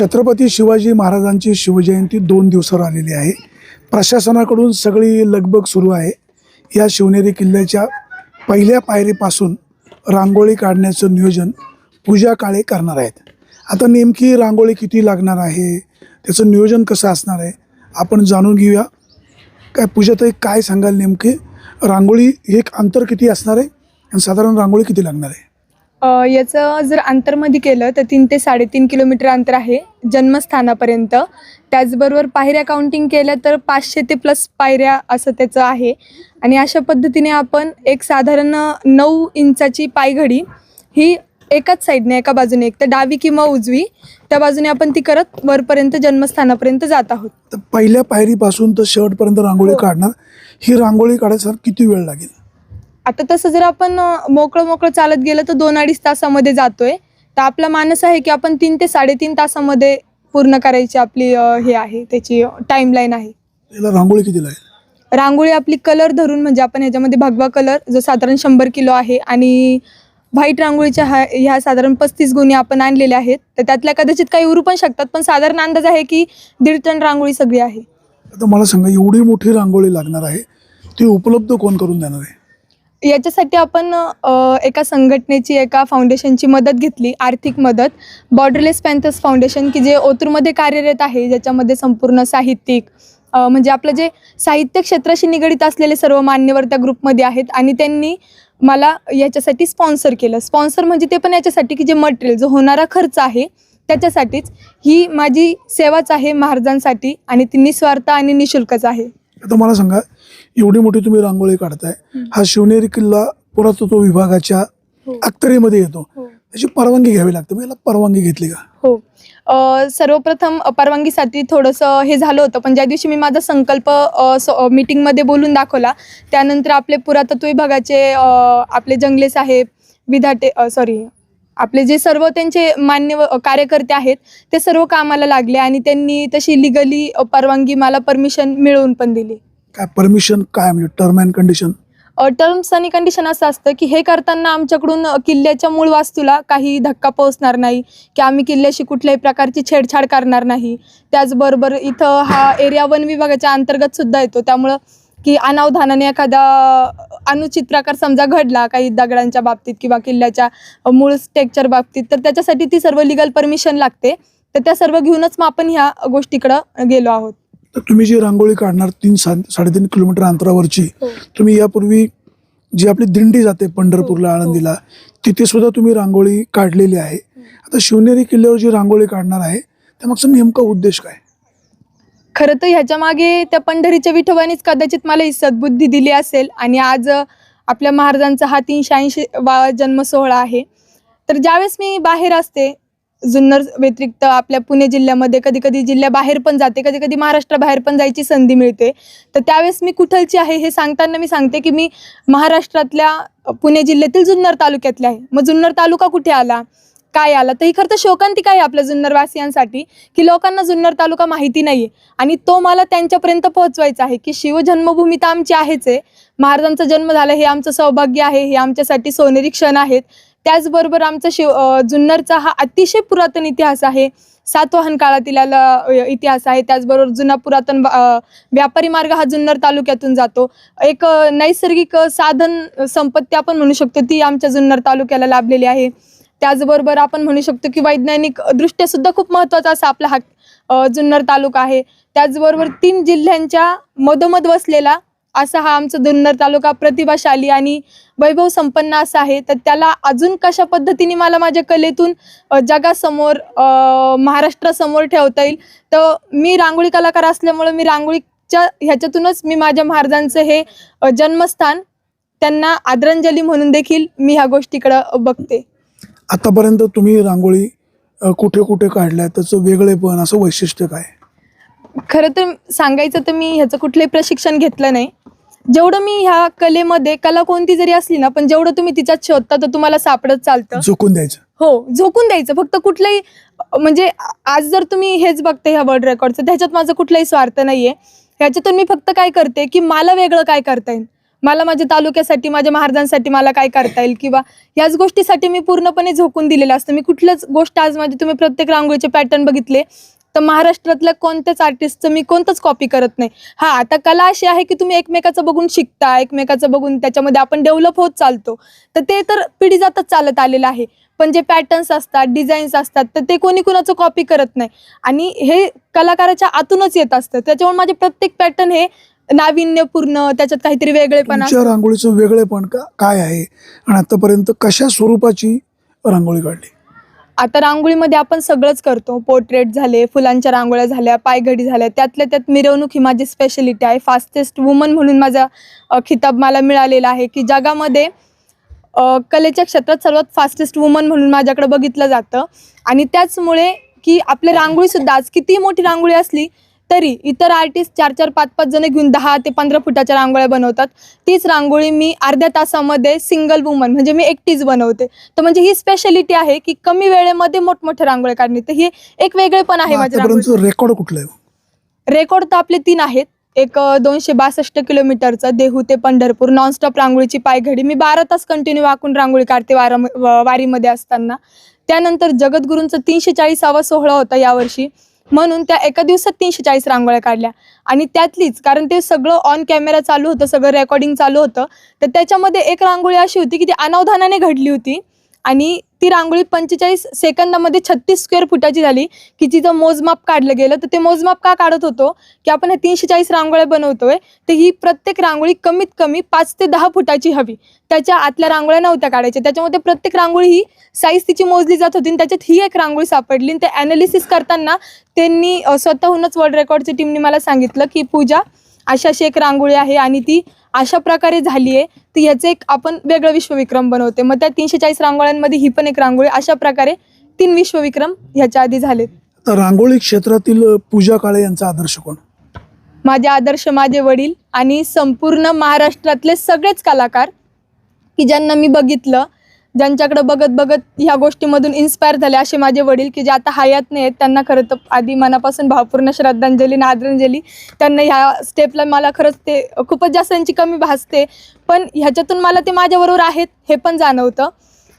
छत्रपती शिवाजी महाराजांची शिवजयंती दोन दिवसावर आलेली आहे. प्रशासनाकडून सगळी लगबग सुरू आहे. या शिवनेरी किल्ल्याच्या पहिल्या पायरीपासून रांगोळी काढण्याचं नियोजन पूजा काळे करणार आहेत. आता नेमकी रांगोळी किती लागणार आहे? त्याचं नियोजन कसं असणार आहे? आपण जाणून घेऊया. काय पूजाताई काय सांगाल नेमके? रांगोळी एक अंतर किती असणार आहे? आणि साधारण रांगोळी किती लागणार आहे? याचं जर अंतरमध्ये केलं तर तीन ते साडेतीन किलोमीटर अंतर आहे जन्मस्थानापर्यंत. त्याचबरोबर पायऱ्या काउंटिंग केल्या तर पाचशे ते प्लस पायऱ्या असं त्याचं आहे. आणि अशा पद्धतीने आपण एक साधारण नऊ इंचाची पायघडी ही एकाच साईडने एका बाजूने एक तर डावी किंवा उजवी त्या बाजूने आपण ती करत वरपर्यंत जन्मस्थानापर्यंत जात आहोत. तर पहिल्या पायरीपासून तर शेवटपर्यंत रांगोळी हो. काढणार. ही रांगोळी काढायसाठी किती वेळ लागेल? आता तसं जर आपण मोकळं मोकळं चालत गेलं तर दोन अडीच तासामध्ये जातोय. तर आपला मानस आहे की आपण तीन ते साडेतीन तासामध्ये पूर्ण करायची आपली हे आहे त्याची टाईमलाईन आहे. याला रांगोळी किती लागेल? रांगोळी आपली कलर धरून म्हणजे आपण ह्याच्यामध्ये भगवा कलर जो साधारण शंभर किलो आहे आणि व्हाईट रांगोळीच्या ह्या ह्या साधारण पस्तीस गुणी आपण आणलेल्या आहेत. तर त्यातल्या कदाचित काही उरू पण शकतात पण साधारण अंदाज आहे की दीड टन रांगोळी सगळी आहे. आता मला सांगा एवढी मोठी रांगोळी लागणार आहे ती उपलब्ध कोण करून देणार आहे? याच्यासाठी आपण एका संघटनेची एका फाउंडेशनची मदत घेतली आर्थिक मदत. बॉर्डरलेस पॅन्थर्स फाउंडेशन की जे ओतूरमध्ये कार्यरत आहे ज्याच्यामध्ये संपूर्ण साहित्यिक म्हणजे आपलं जे साहित्य क्षेत्राशी निगडीत असलेले सर्व मान्यवर त्या ग्रुपमध्ये आहेत आणि त्यांनी मला याच्यासाठी स्पॉन्सर केलं. स्पॉन्सर म्हणजे ते पण याच्यासाठी की जे मटेरियल जो होणारा खर्च आहे त्याच्यासाठीच ही माझी सेवाच आहे महाराजांसाठी आणि ती निस्वार्थ आणि निशुल्कच आहे. तुम्हाला सांगा एवढी मोठी तुम्ही रांगोळी काढताय. हा शिवनेरी किल्ला पुरातत्व विभागाच्या हो. अखत्यारीमध्ये येतो. त्याची परवानगी घ्यावी लागते. याला परवानगी घेतली का? हो. सर्वप्रथम परवानगीसाठी थोडंसं हे झालं होतं पण ज्या दिवशी मी माझा संकल्प मीटिंगमध्ये बोलून दाखवला त्यानंतर आपले पुरातत्व विभागाचे आपले जंगले साहेब विधाटे सॉरी आपले जे सर्व त्यांचे मान्य कार्यकर्ते आहेत ते सर्व कामाला लागले आणि त्यांनी तशी लिगली परवानगी मला परमिशन मिळवून पण दिली. काय परमिशन काय? म्हणजे टर्म अँड कंडिशन टर्म्स आणि कंडिशन असं असतं की हे करताना आमच्याकडून किल्ल्याच्या मूळ वास्तूला काही धक्का पोहोचणार नाही की आम्ही किल्ल्याशी कुठल्याही प्रकारची छेडछाड करणार नाही. त्याचबरोबर इथं हा एरिया वन विभागाच्या अंतर्गत सुद्धा येतो. त्यामुळं की अनावधानाने एखादा अनुचित प्रकार समजा घडला काही दगडांच्या बाबतीत किंवा किल्ल्याच्या मूळ स्ट्रक्चर बाबतीत तर त्याच्यासाठी ती सर्व लिगल परमिशन लागते. तर त्या सर्व घेऊनच मग आपण ह्या गोष्टीकडं गेलो आहोत. तर तुम्ही जी रांगोळी काढणार तीन साडेतीन किलोमीटर अंतरावरची हो. तुम्ही यापूर्वी जी आपली दिंडी जाते पंढरपूरला हो, हो. आळंदीला तिथे सुद्धा तुम्ही रांगोळी काढलेली आहे आता शिवनेरी किल्ल्यावर जी रांगोळी काढणार आहे त्यामागचा नेमका उद्देश काय खरं तर ह्याच्या मागे त्या पंढरीच्या विठोबानीच कदाचित मला ही सद्बुद्धी दिली असेल आणि आज आपल्या महाराजांचा हा तीनशे ऐंशी वा जन्म सोहळा आहे तर ज्यावेळेस मी बाहेर असते जुन्नर व्यतिरिक्त आपल्या पुणे जिल्ह्यामध्ये कधी कधी जिल्ह्याबाहेर पण जाते कधी कधी महाराष्ट्राबाहेर पण जायची संधी मिळते. तर त्यावेळेस मी कुठलची आहे हे सांगताना मी सांगते की मी महाराष्ट्रातल्या पुणे जिल्ह्यातील जुन्नर तालुक्यातले आहे. मग जुन्नर तालुका कुठे आला? काय आला? तर ही खरं तर शोकांतिका आहे आपल्या जुन्नरवासियांसाठी की लोकांना जुन्नर तालुका माहिती नाही आणि तो मला त्यांच्यापर्यंत पोहोचवायचा आहे की शिवजन्मभूमी तर आमची आहेच आहे. महाराजांचा जन्म झाला हे आमचं सौभाग्य आहे हे आमच्यासाठी सोनेरी क्षण आहेत. त्याचबरोबर आमचा शिव जुन्नरचा हा अतिशय पुरातन इतिहास आहे. सातवाहन काळातील याला, इतिहास आहे. त्याचबरोबर जुना पुरातन व्यापारी मार्ग हा जुन्नर तालुक्यातून जातो. एक नैसर्गिक साधन संपत्ती आपण म्हणू शकतो ती आमच्या जुन्नर तालुक्याला लाभलेली आहे. त्याचबरोबर आपण म्हणू शकतो की वैज्ञानिक दृष्ट्या सुद्धा खूप महत्त्वाचा असा आपला हा जुन्नर तालुका आहे. त्याचबरोबर तीन जिल्ह्यांच्या मधोमध वसलेला असा हा आमचा जुन्नर तालुका प्रतिभाशाली आणि वैभव संपन्न असा आहे. तर त्याला अजून कशा पद्धतीने मला माझ्या कलेतून जगासमोर महाराष्ट्रासमोर ठेवता येईल? तर मी रांगोळी कलाकार असल्यामुळे मी रांगोळीच्या ह्याच्यातूनच मी माझ्या महाराजांचं हे जन्मस्थान त्यांना आदरांजली म्हणून देखील मी ह्या गोष्टीकडं बघते. आतापर्यंत तुम्ही रांगोळी कुठे कुठे काढल्या त्याचं वेगळेपण असं वैशिष्ट्य काय? खरं तर सांगायचं तर मी ह्याचं कुठलंही प्रशिक्षण घेतलं नाही. जेवढं मी ह्या कलेमध्ये कला कोणती जरी असली ना पण जेवढं तुम्ही तिच्यात शोधता तर तुम्हाला सापडत चालतं. झोकून द्यायचं. हो झोकून द्यायचं. फक्त कुठलंही म्हणजे आज जर तुम्ही हेच बघते ह्या वर्ल्ड रेकॉर्डचं त्याच्यात माझं कुठलाही स्वार्थ नाहीये. ह्याच्यातून मी फक्त काय करते की मला वेगळं काय करता येईल. मला माझ्या तालुक्यासाठी माझ्या महाराजांसाठी मला काय करता येईल किंवा याच गोष्टीसाठी मी पूर्णपणे झोकून दिलेलं असतं. मी कुठल्याच गोष्ट आज माझे तुम्ही प्रत्येक रांगोळीचे पॅटर्न बघितले तर महाराष्ट्रातल्या कोणत्याच आर्टिस्टचं मी कोणतंच कॉपी करत नाही. हा आता कला अशी आहे की तुम्ही एकमेकाचं बघून शिकता एकमेकाचं बघून त्याच्यामध्ये आपण डेव्हलप होत चालतो. तर ते तर पिढी जातच चालत आलेलं आहे. पण जे पॅटर्न्स असतात डिझाईन्स असतात तर ते कोणी कुणाचं कॉपी करत नाही. आणि हे कलाकाराच्या आतूनच येत असतं. त्याच्यामुळे माझे प्रत्येक पॅटर्न हे नाविन्यपूर्ण त्याच्यात काहीतरी वेगळेपणा तुमच्या रांगोळीचं वेगळेपण का काय आहे? आणि आतापर्यंत कशा स्वरूपाची रांगोळी काढली? आता रांगोळीमध्ये आपण सगळंच करतो. पोर्ट्रेट झाले फुलांच्या रांगोळ्या झाल्या पायघडी झाल्या. त्यातल्या त्यात मिरवणूक ही माझी स्पेशलिटी आहे. फास्टेस्ट वुमन म्हणून माझा खिताब मला मिळालेला आहे की जगामध्ये कलेच्या क्षेत्रात सर्वात फास्टेस्ट वुमन म्हणून माझ्याकडे बघितलं जातं. आणि त्याचमुळे की आपली रांगोळीसुद्धा आज कितीही मोठी रांगोळी असली तरी इतर आर्टिस्ट चार चार पाच पाच जण घेऊन दहा ते पंधरा फुटाच्या रांगोळ्या बनवतात. तीच रांगोळी मी अर्ध्या तासामध्ये सिंगल वुमन म्हणजे मी एकटीच बनवते. तर म्हणजे ही स्पेशालिटी आहे की कमी वेळेमध्ये मोठमोठ्या रांगोळ्या काढणे. तर हे एक वेगळेपण आहे माझ्या रेकॉर्ड कुठलं आहे? रेकॉर्ड तर आपले तीन आहेत. एक दोनशे बासष्ट किलोमीटरचं देहू ते पंढरपूर नॉनस्टॉप रांगोळीची पायघडी. मी बारा तास कंटिन्यू वाकून रांगोळी काढते वारा वारीमध्ये असताना. त्यानंतर जगद्गुरूंचा तीनशे चाळीसावा सोहळा होता यावर्षी. म्हणून त्या एका दिवसात तीनशे चाळीस रांगोळ्या काढल्या. आणि त्यातलीच कारण ते सगळं ऑन कॅमेरा चालू होतं सगळं रेकॉर्डिंग चालू होतं तर त्याच्यामध्ये एक रांगोळी अशी होती की ती अनावधानाने घडली होती. आणि ती रांगोळी पंचेचाळीस सेकंदामध्ये छत्तीस स्क्वेअर फुटाची झाली की तिचं मोजमाप काढलं गेलं तर ते मोजमाप का काढत होतो? की आपण ह्या तीनशे चाळीस रांगोळ्या बनवतोय तर ही प्रत्येक रांगोळी कमीत कमी पाच ते दहा फुटाची हवी. त्याच्या आतल्या रांगोळ्या नव्हत्या काढायच्या. त्याच्यामध्ये प्रत्येक रांगोळी ही साईज तिची मोजली जात होती आणि त्याच्यात ही एक रांगोळी सापडली. आणि ते ॲनालिसिस करताना त्यांनी स्वतःहूनच वर्ल्ड रेकॉर्डच्या टीमने मला सांगितलं की पूजा अशी अशी एक रांगोळी आहे आणि ती अशा प्रकारे झाली आहे. तर ह्याचं एक आपण वेगळं विश्वविक्रम बनवते मग त्या तीनशे चाळीस रांगोळ्यांमध्ये ही पण एक रांगोळी अशा प्रकारे तीन विश्वविक्रम ह्याच्या आधी झालेत. तर रांगोळी क्षेत्रातील पूजा काळे यांचा आदर्श कोण? माझे आदर्श माझे वडील आणि संपूर्ण महाराष्ट्रातले सगळेच कलाकार की ज्यांना मी बघितलं ज्यांच्याकडे बघत बघत ह्या गोष्टीमधून इन्स्पायर झाले असे माझे वडील की जे आता हयात नाही आहेत त्यांना खरं तर आधी मनापासून भावपूर्ण श्रद्धांजली आणि आदरांजली त्यांना ह्या स्टेपला मला खरंच ते खूपच जास्त त्यांची कमी भासते. पण ह्याच्यातून मला ते माझ्याबरोबर आहेत हे पण जाणवतं.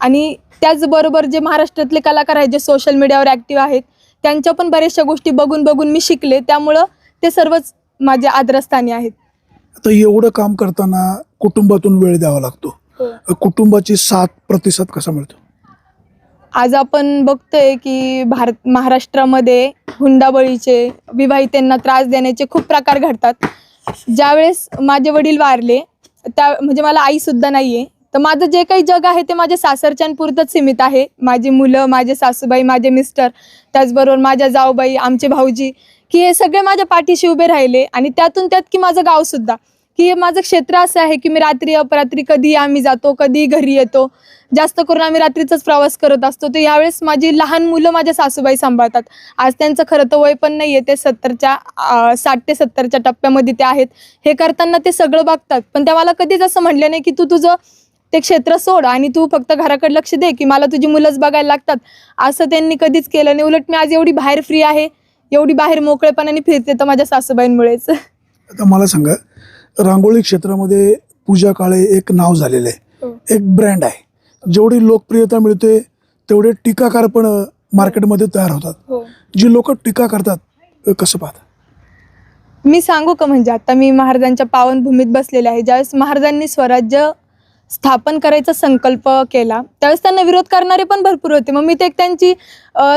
आणि त्याचबरोबर जे महाराष्ट्रातले कलाकार आहेत जे सोशल मीडियावर ॲक्टिव्ह आहेत त्यांच्या पण बऱ्याचशा गोष्टी बघून बघून मी शिकले. त्यामुळं ते सर्वच माझ्या आदरस्थानी आहेत. आता एवढं काम करताना कुटुंबातून वेळ द्यावा लागतो. कुटुंबाची साथ प्रतिसाद कसा मिळतो? आज आपण बघतोय की भारत महाराष्ट्रामध्ये हुंडाबळीचे विवाहितेंना त्रास देण्याचे खूप प्रकार घडतात. ज्यावेळेस माझे वडील वारले त्या म्हणजे मला आईसुद्धा नाही आहे तर माझं जे काही जग आहे ते माझ्या सासरच्यांपुरतंच सीमित आहे. माझी मुलं माझे सासूबाई माझे मिस्टर त्याचबरोबर माझ्या जाऊबाई आमचे भाऊजी की हे सगळे माझ्या पाठीशी उभे राहिले आणि त्यातून त्यात की माझं गावसुद्धा की हे माझं क्षेत्र असं आहे की मी रात्री अपरात्री कधी आम्ही जातो कधी घरी येतो. जास्त करून आम्ही रात्रीचाच प्रवास करत असतो. तर यावेळेस माझी लहान मुलं माझ्या सासूबाई सांभाळतात. आज त्यांचं खरं तर वय पण नाही आहे ते सत्तरच्या साठ ते सत्तरच्या टप्प्यामध्ये ते आहेत. हे करताना ते सगळं बघतात. पण त्या मला कधीच असं म्हणले नाही की तू तुझं ते क्षेत्र सोड आणि तू फक्त घराकडे लक्ष दे की मला तुझी मुलंच बघायला लागतात. असं त्यांनी कधीच केलं नाही. उलट मी आज एवढी बाहेर फ्री आहे. एवढी बाहेर मोकळेपणाने फिरते तर माझ्या सासूबाईंमुळेच. आता मला सांगा रांगोळी क्षेत्रामध्ये पूजा काळे एक नाव झालेलं आहे. हो. एक ब्रँड आहे. जेवढी लोकप्रियता मिळते तेवढे टीकाकार पण मार्केटमध्ये तयार होतात. हो. जी लोक टीका करतात कसं पाहता? मी सांगू का म्हणजे आता मी महाराजांच्या पावनभूमीत बसलेले आहे. ज्यावेळेस महाराजांनी स्वराज्य स्थापन करायचा संकल्प केला. त्यावेळेस त्यांना विरोध करणारे पण भरपूर होते. मग मी ते एक त्यांची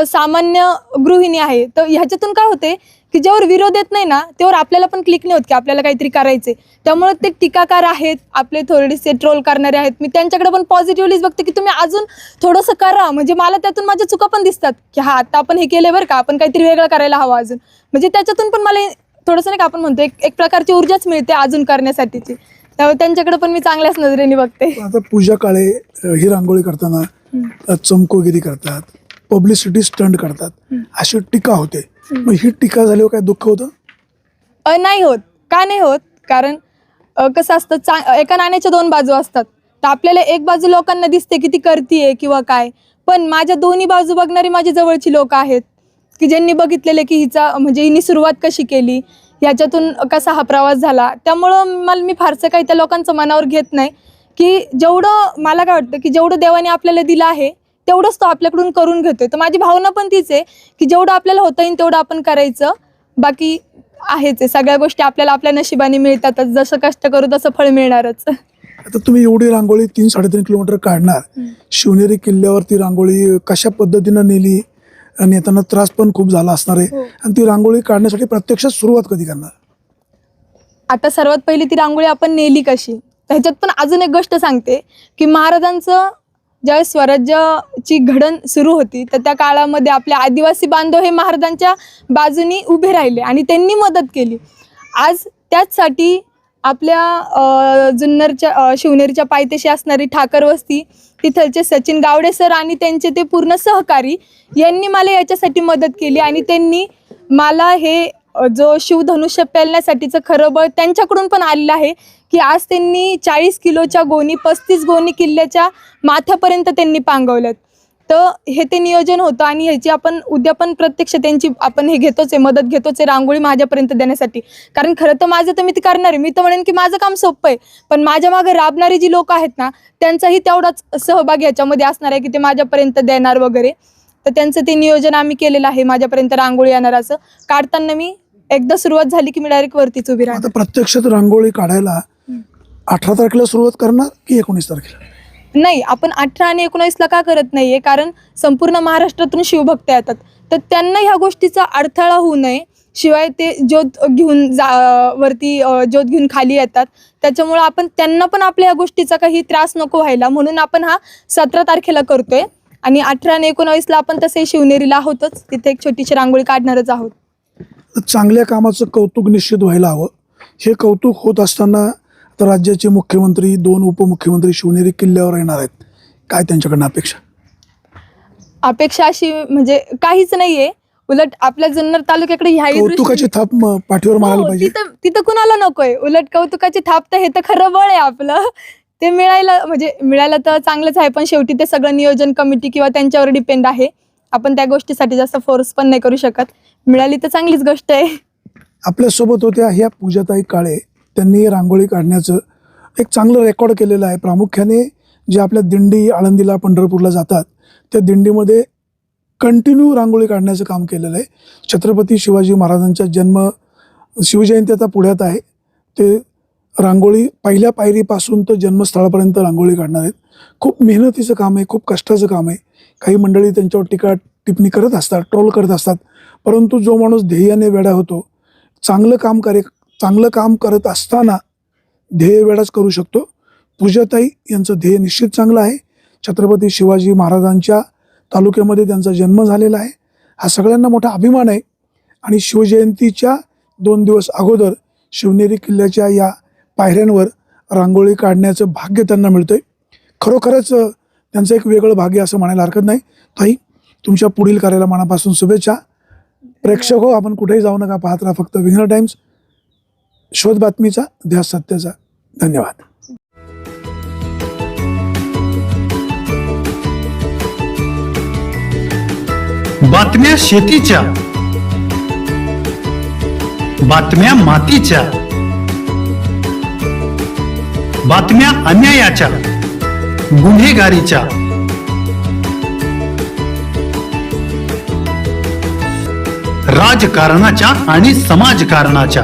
सामान्य गृहिणी आहे. तर ह्याच्यातून काय होते की ज्यावर विरोध येत नाही ना त्यावर आपल्याला पण क्लिक नाही होत की आपल्याला काहीतरी करायचे त्यामुळे ते टीकाकार आहेत आपले थोडेसे ट्रोल करणारे आहेत. मी त्यांच्याकडे पण पॉझिटिव्हलीच बघते की तुम्ही अजून थोडंसं करा. म्हणजे मला त्यातून माझ्या चुका पण दिसतात की हा आता आपण हे केले बरं का आपण काहीतरी वेगळं करायला हवं अजून. म्हणजे त्याच्यातून पण मला थोडंसं नाही का आपण म्हणतो एक एक प्रकारची ऊर्जाच मिळते अजून करण्यासाठीची. त्यामुळे त्यांच्याकडे पण मी चांगल्याच नजरेने बघते. आता पूजा काळे ही रांगोळी करताना चमकोगिरी करतात पब्लिसिटी स्टंट करतात अशी टीका होते. मग ही टीका झाल्यावर काय दुःख होतं? नाही होत. का नाही होत? कारण कसं असतं चा एका नाण्याच्या दोन बाजू असतात. तर आपल्याला एक बाजू लोकांना दिसते की ती करतीये किंवा काय. पण माझ्या दोन्ही बाजू बघणारी माझी जवळची लोक आहेत की ज्यांनी बघितलेले की हिचा म्हणजे हिने सुरुवात कशी केली ह्याच्यातून कसा हा प्रवास झाला? त्यामुळं मला मी फारसं काही त्या लोकांचं मनावर घेत नाही. की जेवढं मला काय वाटतं की जेवढं देवाने आपल्याला दिलं आहे तेवढंच तो आपल्याकडून करून घेतोय. तर माझी भावना पण तीच आहे की जेवढं आपल्याला होता येईल तेवढं आपण करायचं. बाकी आहेच आहे. सगळ्या गोष्टी आपल्याला आपल्या नशिबाने मिळतातच. जसं कष्ट करू तसं फळ मिळणारच. आता तुम्ही एवढी रांगोळी तीन साडेतीन किलोमीटर काढणार. शिवनेरी किल्ल्यावरती रांगोळी कशा पद्धतीनं नेली? आणि येताना त्रास पण खूप झाला असणार आहे. हो. आणि ती रांगोळी काढण्यासाठी प्रत्यक्षात सुरुवात कधी करणार? आता सर्वात पहिली ती रांगोळी आपण नेली कशी? ह्याच्यात पण अजून एक गोष्ट सांगते की महाराजांचं ज्यावेळेस स्वराज्याची घडण सुरू होती तर त्या काळामध्ये आपले आदिवासी बांधव हे महाराजांच्या बाजूनी उभे राहिले आणि त्यांनी मदत केली. आज त्याचसाठी आपल्या जुन्नरच्या शिवनेरीच्या पायथ्याशी असणारी ठाकर वस्ती तिथलचे सचिन गावडे सर आणि त्यांचे ते पूर्ण सहकारी यांनी मला याच्यासाठी मदत केली आणि त्यांनी मला हे जो शिवधनुष्य पेलण्यासाठीचं खरं बळ त्यांच्याकडून पण आलेलं आहे की आज त्यांनी चाळीस किलोच्या गोणी पस्तीस गोणी किल्ल्याच्या माथ्यापर्यंत त्यांनी पांगवल्यात. तर हे ते नियोजन होतं आणि ह्याची आपण उद्या पण प्रत्यक्ष त्यांची आपण हे घेतोच आहे मदत घेतोच आहे रांगोळी माझ्यापर्यंत देण्यासाठी. कारण खरं तर माझं तर मी ते करणार आहे. मी तर म्हणेन की माझं काम सोपं आहे. पण माझ्या मागे राबणारी जी लोक आहेत ना त्यांचाही तेवढाच सहभाग याच्यामध्ये असणार आहे की ते माझ्यापर्यंत देणार वगैरे. तर त्यांचं ते नियोजन आम्ही केलेलं आहे माझ्यापर्यंत रांगोळी येणार असं. काढताना मी एकदा सुरुवात झाली की मी डायरेक्ट वरतीच उभी राहणार. आता प्रत्यक्षात रांगोळी काढायला. अठरा तारखेला सुरुवात करणार की एकोणीस तारखेला? नाही आपण अठरा आणि एकोणावीसला का करत नाहीये? कारण संपूर्ण महाराष्ट्रातून शिवभक्त येतात. तर त्यांना ह्या गोष्टीचा अडथळा होऊ नये. शिवाय ते ज्योत घेऊन जा वरती ज्योत घेऊन खाली येतात. त्याच्यामुळं आपण त्यांना पण आपल्या ह्या गोष्टीचा काही त्रास नको व्हायला. म्हणून आपण हा सतरा तारखेला करतोय. आणि अठरा आणि एकोणावीसला आपण तसे शिवनेरीला आहोतच. तिथे एक छोटीशी रांगोळी काढणारच आहोत. चांगल्या कामाचं कौतुक निश्चित व्हायला हवं. हे कौतुक होत असताना आता राज्याचे मुख्यमंत्री दोन उपमुख्यमंत्री शिवनेरी किल्ल्यावर येणार आहेत. काय त्यांच्याकडनं अपेक्षा? अपेक्षा अशी म्हणजे काहीच नाहीये. उलट आपल्या जुन्नर तालुक्याकडे ह्याही कौतुकाची दृष्टीने- थाप म- पाठीवर मारायला हो, पाहिजे. तिथं तिथं कुणाला नकोय? उलट कौतुकाची थाप तर हे तर खरं बळ आहे आपलं. ते मिळायला म्हणजे मिळायला तर चांगलंच आहे पण शेवटी ते सगळं नियोजन कमिटी किंवा त्यांच्यावर डिपेंड आहे. आपण त्या गोष्टीसाठी जास्त फोर्स पण नाही करू शकत. मिळाली तर चांगलीच गोष्ट आहे. आपल्यासोबत होत्या ह्या पूजाताई काळे. त्यांनी रांगोळी काढण्याचं एक चांगलं रेकॉर्ड केलेलं आहे. प्रामुख्याने जे आपल्या दिंडी आळंदीला पंढरपूरला जातात त्या दिंडीमध्ये कंटिन्यू रांगोळी काढण्याचं काम केलेलं आहे. छत्रपती शिवाजी महाराजांचा जन्म शिवजयंती आता पुढ्यात आहे. ते रांगोळी पहिल्या पायरीपासून तर जन्मस्थळापर्यंत रांगोळी काढणार आहेत. खूप मेहनतीचं काम आहे खूप कष्टाचं काम आहे. काही मंडळी त्यांच्यावर टीका टिप्पणी करत असतात ट्रोल करत असतात. परंतु जो माणूस ध्येयाने वेडा होतो चांगलं काम करे चांगलं काम करत असताना ध्येय वेळाच करू शकतो. पूजाताई यांचं ध्येय निश्चित चांगलं आहे. छत्रपती शिवाजी महाराजांच्या तालुक्यामध्ये त्यांचा जन्म झालेला आहे. हा सगळ्यांना मोठा अभिमान आहे. आणि शिवजयंतीच्या दोन दिवस अगोदर शिवनेरी किल्ल्याच्या या पायऱ्यांवर रांगोळी काढण्याचं भाग्य त्यांना मिळतं आहे खरोखरच त्यांचं एक वेगळं भाग्य असं म्हणायला हरकत नाही. ताई तुमच्या पुढील कार्याला मनापासून शुभेच्छा. प्रेक्षक हो आपण कुठेही जाऊ नका पाहत राहा फक्त विघ्न टाइम्स. शोध बातमीचा ध्यास सत्याचा. धन्यवाद. बातम्या शेतीच्या. बातम्या मातीच्या. बातम्या अन्यायाच्या. गुन्हेगारीच्या. राजकारणाच्या आणि समाजकारणाच्या.